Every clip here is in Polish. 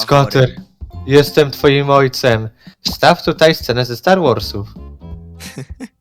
Skater, jestem twoim ojcem. Wstaw tutaj scenę ze Star Warsów.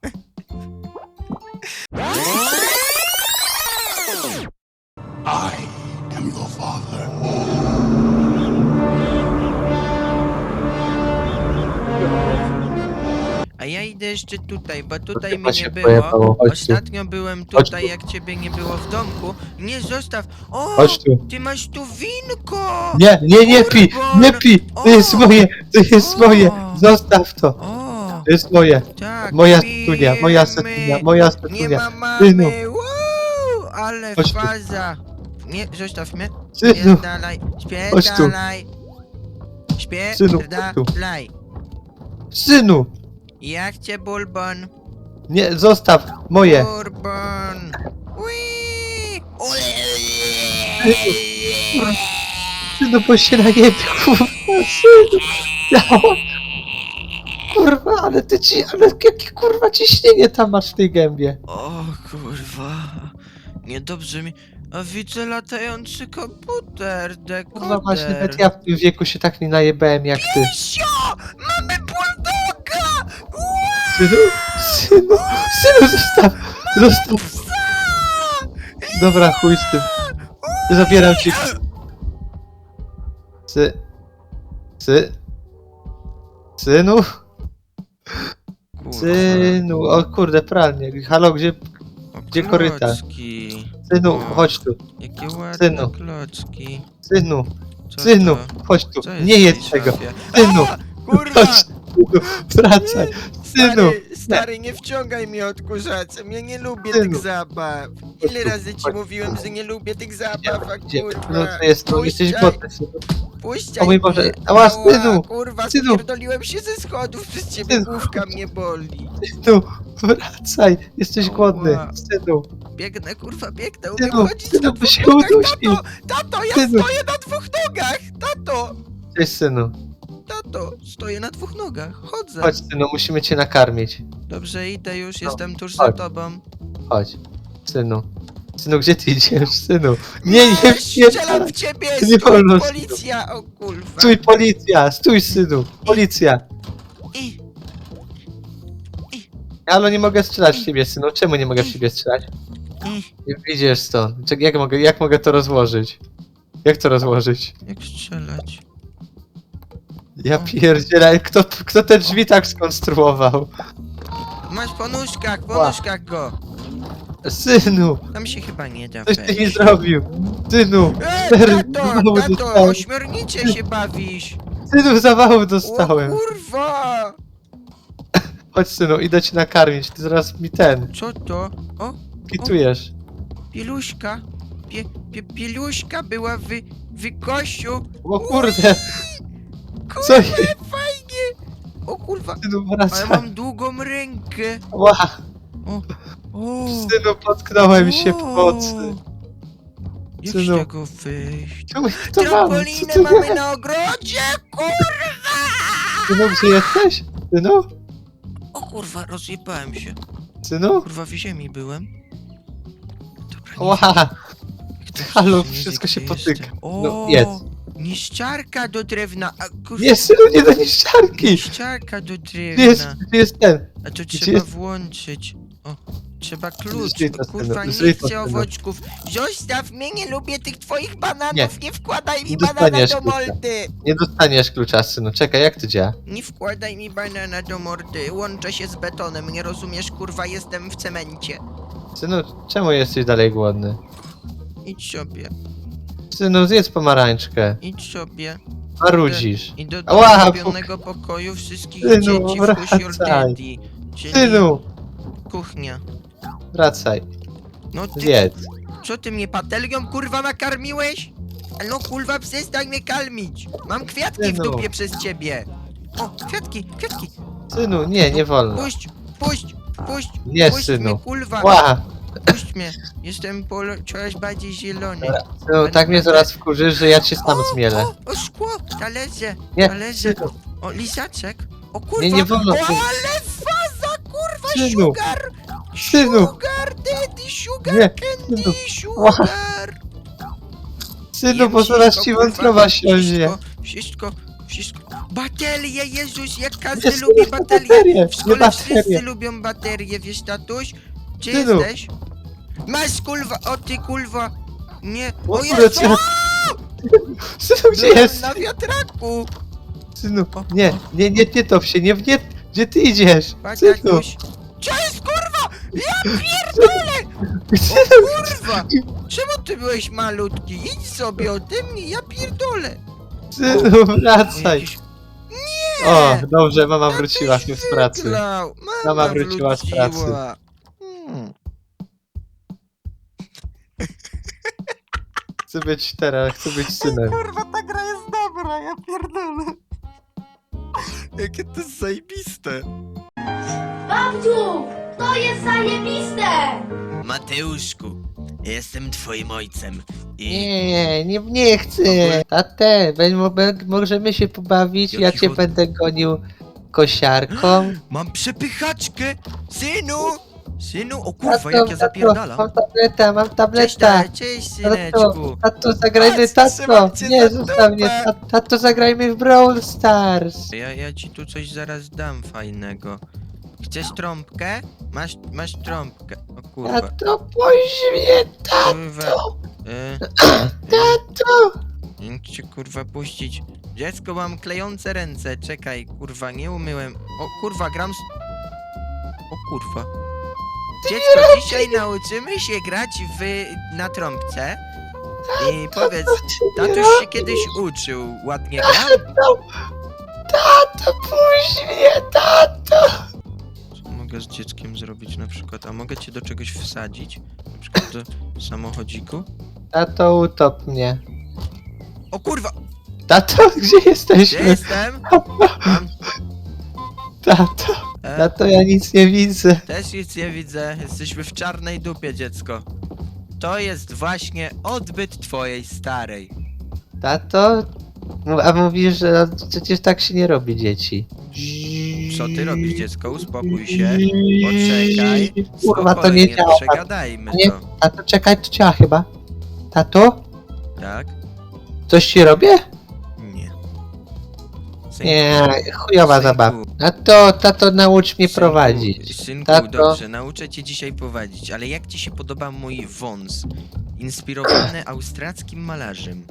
A ja idę jeszcze tutaj, bo tutaj mnie nie było. pojebało, chodź tu. Ostatnio byłem tutaj, tu. jak ciebie nie było w domku. Nie, zostaw! O! Chodź tu. Ty masz tu winko! Nie, nie, nie pij, nie pij, to jest O! moje, to jest O! moje, zostaw to. O! To jest moje, Tak, moja studia, moja studia, moja Nie studia. ma Synu. mamy! Ale Chodź tu. faza! Nie, zostaw mnie. Synu, Spierdalaj, Chodź tu. spierdalaj. Synu, chodź tu. Spierdalaj. synu, Ja chcę bulbon. nie, zostaw, moje. Bourbon! Ui! Synu, bo się najebił, kurwa, synu. Kurwa, ale ty ci, ale jakie kurwa ciśnienie tam masz w tej gębie. O kurwa, niedobrze mi. A widzę latający komputer, dekoder. Kurwa, właśnie nawet ja w tym wieku się tak nie najebałem jak ty. Synu, synu, synu, zostaw, zostaw. Dobra, chuj z tym. Zabieram ci. Sy... Sy... Synu? Synu, o kurde, pralnie. Halo, gdzie... gdzie klocki. Synu, chodź tu. Jakie ładne Synu. klocki. Synu, Co synu, to? chodź tu. Co jest Nie w jedz tej tego. szafie? Synu, A, kurwa! chodź tu. Wracaj. Synu. Stary, stary, nie wciągaj mnie odkurzacem, ja nie lubię Synu. tych zabaw. Ile tu, razy ci mówiłem, że nie lubię tych zabaw, a Gdzie? kurwa. No to jest, no jesteś puszczaj, głodny, synu. Puszczaj O mój Boże, mnie. ała, Ała, synu, Kurwa, synu. spierdoliłem się ze schodów, przez ciebie Synu. główka mnie boli. Synu, wracaj. Jesteś Ała. głodny. Synu, Biegnę, kurwa, biegnę, umiem synu, chodzić synu, na bo dwóch się nogach, tato, tato, ja Synu. stoję na dwóch nogach, tato, Cześć, synu. Tato, stoję na dwóch nogach, chodzę. Chodź, synu, musimy cię nakarmić. Dobrze, idę już, No, jestem tuż za chodź. tobą. Chodź. Synu. Synu, gdzie ty idziesz, synu? Nie, nie, strzelam nie. w ciebie, Nie stój, wolno, policja, o kurwa. Stój, policja! Stój, synu! Policja! I, Halo, nie mogę strzelać w ciebie, synu. Czemu nie mogę w ciebie strzelać? i, Nie wyjdziesz stąd. Jak mogę, jak mogę to rozłożyć? Jak to rozłożyć? jak strzelać? Ja pierdzielę, kto, kto te drzwi tak skonstruował? Masz po nóżkach, po Ła. nóżkach go. Synu! Tam się chyba nie da Coś ty wejść. mi zrobił! Synu! E, Cztery tato, zawały tato, dostałem! ośmiornicie się bawisz. Synu, zawału O dostałem! kurwa. Chodź, synu, idę cię nakarmić. Ty zaraz mi ten, Co to? O, kitujesz. pieluśka. Pie, pie, pieluśka była w, w kościu. O kurde! Co jest? fajnie. O kurwa, Synu, ale mam długą rękę. Ła! O, o. Synu, potknąłem się w nocy. Jak Synu. z tego wyjść? To? Co Trampolinę ty mamy na ogrodzie, kurwa! Synu, gdzie jesteś? Synu? O kurwa, rozjebałem się. Synu? Kurwa, w ziemi byłem. Dobra, nie Ła! Jak to Halo, wszystko gdzie się jestem. potyka. O, No, jedz. Niszczarka do drewna. A, Nie, synu, nie do niszczarki! Niszczarka do Gdzie jest, drewna. gdzie jest ten? A to trzeba jest- włączyć. O, trzeba klucz. To, synu, kurwa, nie to, chcę synu. owoczków. Zostaw mnie, nie lubię tych twoich bananów. Nie. Nie, wkładaj mi Nie banana dostaniesz do klucza. mordy. Nie dostaniesz klucza, synu. Czekaj, jak to działa? Nie wkładaj mi banana do mordy. Łączę się z betonem. Nie rozumiesz, kurwa, jestem w cemencie. Synu, czemu jesteś dalej głodny? Idź sobie, Synu, zjedz pomarańczkę. idź sobie. Marudzisz. I do Ała, ulubionego pokoju wszystkich Synu, dzieci w Push Your wracaj. Daddy. Czyli Synu, kuchnia. wracaj. No ty, Zjedz. co ty mnie patelnią kurwa nakarmiłeś? No kurwa przestań mnie kalmić. Mam kwiatki w Synu. dupie przez ciebie. O, kwiatki, kwiatki. Synu, nie, nie wolno. Puść, puść, puść, Nie, puść synu. mnie kurwa. Ła! Puść mnie. Jestem polo- coraz bardziej zielony. Synu, tak mnie zaraz wkurzysz, że ja cię sam zmielę. O, o szkło, talerze, Nie, talerze. synu, O, lisaczek. O kurwa. nie, nie wolno. O, synu. ale faza, kurwa, Synu. sugar! Synu. Sugar, daddy, sugar, Nie, candy, synu. sugar! Synu, Jem bo zaraz wszystko, ci kurwa, wątroba wszystko, siądzie. wszystko, wszystko. Baterie, Jezus, jak Nie, każdy synu, lubi nie baterie. baterie, W nie szkole baterie. wszyscy lubią baterie, wiesz, tatuś? Gdzie Synu. jesteś? Masz, kurwa, o ty, kurwa. Nie, O o Jezu, synu, gdzie byłem jest? na wiatraku. Synu, nie, nie, nie, nie top się, nie, nie, gdzie ty idziesz? Patrz, Synu. Co jest, kurwa? Ja pierdolę! synu, Kurwa! Czemu ty byłeś malutki? Idź sobie ode mnie, ja pierdolę! synu, O, wracaj. jakiś- O, dobrze, mama wróciła się z pracy. Mama wróciła z pracy. Hmm. Chcę być teraz, chcę być synem. Kurwa, ta gra jest dobra, ja pierdolę. Jakie to jest zajebiste. Babciu, to jest zajebiste! Mateuszku, jestem twoim ojcem. I Nie, nie, nie chcę. Tate, będę- będę- możemy się pobawić, ja Jaki cię będę gonił kosiarką. mam przepychaczkę! Synu! Synu, o kurwa, jak ja zapierdalam. Mam tableta, mam Cześć, tableta. ta- cześć, syneczku. tato, zagrajmy, Patrz, tato. trzymam cię Nie, za zostaw mnie. dupę. Tato, tato, zagrajmy w Brawl Stars. Ja, ja ci tu coś zaraz dam fajnego. Chcesz trąbkę? Masz, masz trąbkę. O kurwa. Tato, pójdź mnie, Kurwa. tato, Y, tato. chcę cię kurwa puścić. Dziecko, mam klejące ręce. Czekaj, kurwa, nie umyłem. O kurwa, gram z... O kurwa. Dziecko, dzisiaj nauczymy się grać w... na trąbce. I powiedz, tatuś się kiedyś uczył. Ładnie gra? Tato, tato, pójdź mnie, tato. Co mogę z dzieckiem zrobić na przykład? A mogę cię do czegoś wsadzić? Na przykład do samochodziku? Tato, utop mnie. O kurwa! Tato, gdzie Gdzie jesteśmy? jestem? Mam... Tato, E, tato, ja nic nie widzę. też nic nie widzę. Jesteśmy w czarnej dupie, dziecko. To jest właśnie odbyt twojej starej. Tato? No, A mówisz, że no, przecież tak się nie robi dzieci. Co ty robisz, dziecko? Uspokój się. Poczekaj. Kurwa, to nie Spokojnie, działa. Przegadajmy Nie. to. Tato, czekaj, to działa chyba. Tato? Tak? Coś ci robię? Nie. Nie, chujowa zabawa. Tato, tato, naucz mnie prowadzić. Synku, Tato. dobrze, nauczę cię dzisiaj prowadzić, ale jak ci się podoba mój wąs? Inspirowany austriackim malarzem.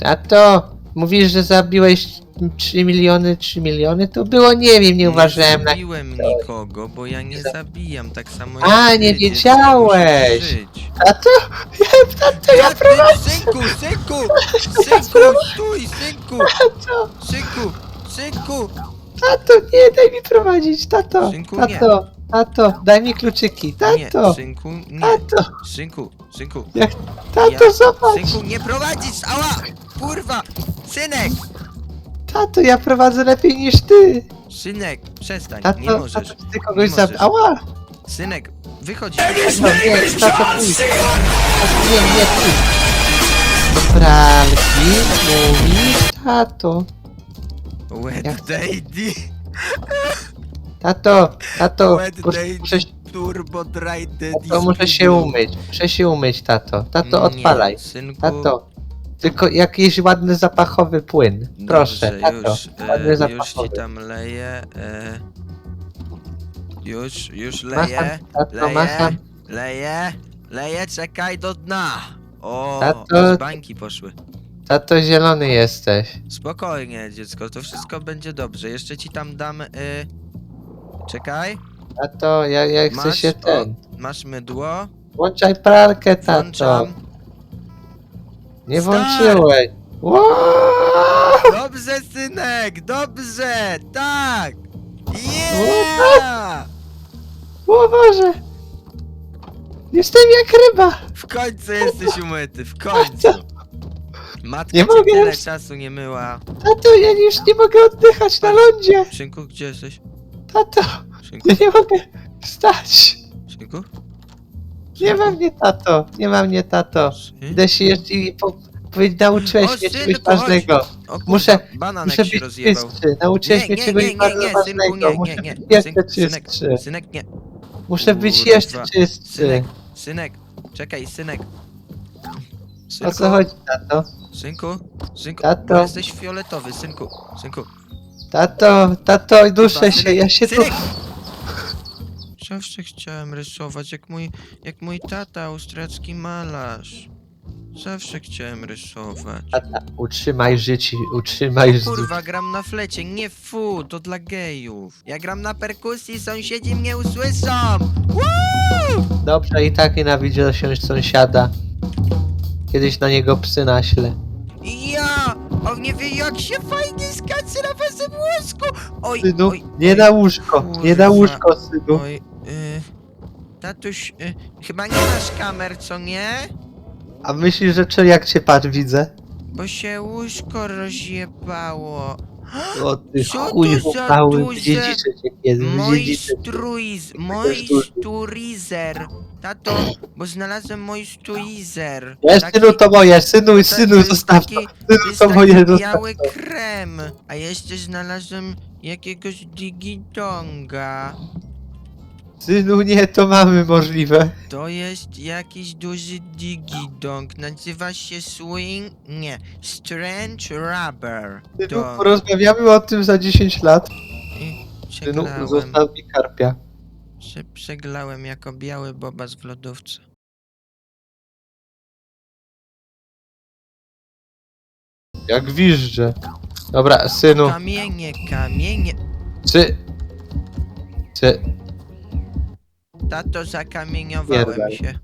Tato, mówisz, że zabiłeś 3 miliony, 3 miliony? To było, nie wiem, nie uważałem Nie na... zabiłem nikogo, bo ja nie zabijam, tak samo A, jak nie ty, dziecko, wiedziałeś. musisz żyć. Tato, ja, tato, ja prowadzę. Synku, synku! Synku, stój, synku! Synku, synku! Tato, nie, daj mi prowadzić, tato. Synku, nie. tato, tato, daj mi kluczyki, Nie, tato. synku, nie. Tato, Synku, synku. tato, Ja- zobacz. Synku, nie prowadzisz! Ała! Kurwa! Synek! Tato, ja prowadzę lepiej niż ty. Synek, przestań, Tato, nie możesz. tato, ty kogoś Nie możesz. Ała! Synek, wychodź. No nie, tato, pójdź. Tato, nie, nie, pójdź. Do pralki mówisz, tato. Wet Ja chcę- Daddy, Tato, tato, Wet muszę, Daddy, Turbo Dry Daddy. tato, muszę się umyć. Muszę się umyć, tato. Tato, odpalaj. Nie, synku. Tato. Tylko jakiś ładny zapachowy płyn. Proszę, Dobrze, tato. już, ładny e, już zapachowy. ci tam leję. E, już, już Macham, leję. tato, Leję, macham. leję, leję, czekaj do dna. O, Tato. z bańki poszły. Tato, zielony jesteś. Spokojnie, dziecko, to wszystko będzie dobrze. Jeszcze ci tam dam. Y... Czekaj. Tato, ja, ja chcę Masz, się o, ten... masz mydło. Włączaj pralkę, tato. Włączam. Nie Start. włączyłeś. Wow! Dobrze, synek, dobrze, tak. O, Yeah! O Boże! Jestem jak ryba! W końcu jesteś umyty, w końcu. Matka Nie mogę tyle już. czasu nie myła. Tato, ja już nie mogę oddychać na lądzie! Szynku, gdzie jesteś? Tato, Szynku, ja nie mogę wstać! szynku? Nie ma mnie, tato! Nie ma mnie, tato! Szyn- Idę się jeszcze i po... Powiedz, nauczyłeś mnie synku, czegoś chodź. ważnego. O, kurwa, Muszę- bananek Muszę się być rozjebał. czystszy. Nauczyłeś mnie czegoś bardzo synku, ważnego. Muszę być jeszcze Syn- synek, czystszy. synek, nie. Muszę być Kurwa. jeszcze czystszy. Synek, synek, czekaj, synek. O Synku, co chodzi, tato? Synku, synku, Tato. bo jesteś fioletowy, synku, synku. Tato, tato, duszę się, ja się tu... synek! Zawsze chciałem rysować, jak mój, jak mój tata, austriacki malarz. Zawsze chciałem rysować. Tata, utrzymaj życie, utrzymaj życie. Kurwa, gram na flecie, nie fu, to dla gejów. Ja gram na perkusji, sąsiedzi mnie usłyszą! Woo! Dobrze, i tak nienawidzę się sąsiada. Kiedyś na niego psy naślę. I ja! On nie wie jak się fajnie skacze na waszym łóżku! Oj, Synu, oj, nie oj, na łóżko, nie na kurwa. łóżko, synu. Oj, y, tatuś, y, chyba nie masz kamer, co nie? A myślisz, że czy jak cię patrz widzę? Bo się łóżko rozjebało. O ty Co to chuj za mały, duże- dziedziczę cię kiedy, dziedziczę cię. Moisturiz, duży. moisturizer. Tato, bo znalazłem moisturizer. Ja synu to moje, synu, to- synu, to jest zostaw to. taki- To Synu jest to moje, taki zostaw biały to. krem. A jeszcze znalazłem jakiegoś digidonga. Synu, nie, to mamy możliwe. To jest jakiś duży digidong. Nazywa się Swing... Nie. Strange Rubber. Synu, Dong. porozmawiamy o tym za 10 lat. I Synu, przeglałem, zostaw mi karpia. prze, przeglałem jako biały bobas w lodówce. Jak wiżdżę. Dobra, synu, Kamienie, kamienie. sy... Sy... Tato, zakamieniowałem Pierdaj. się.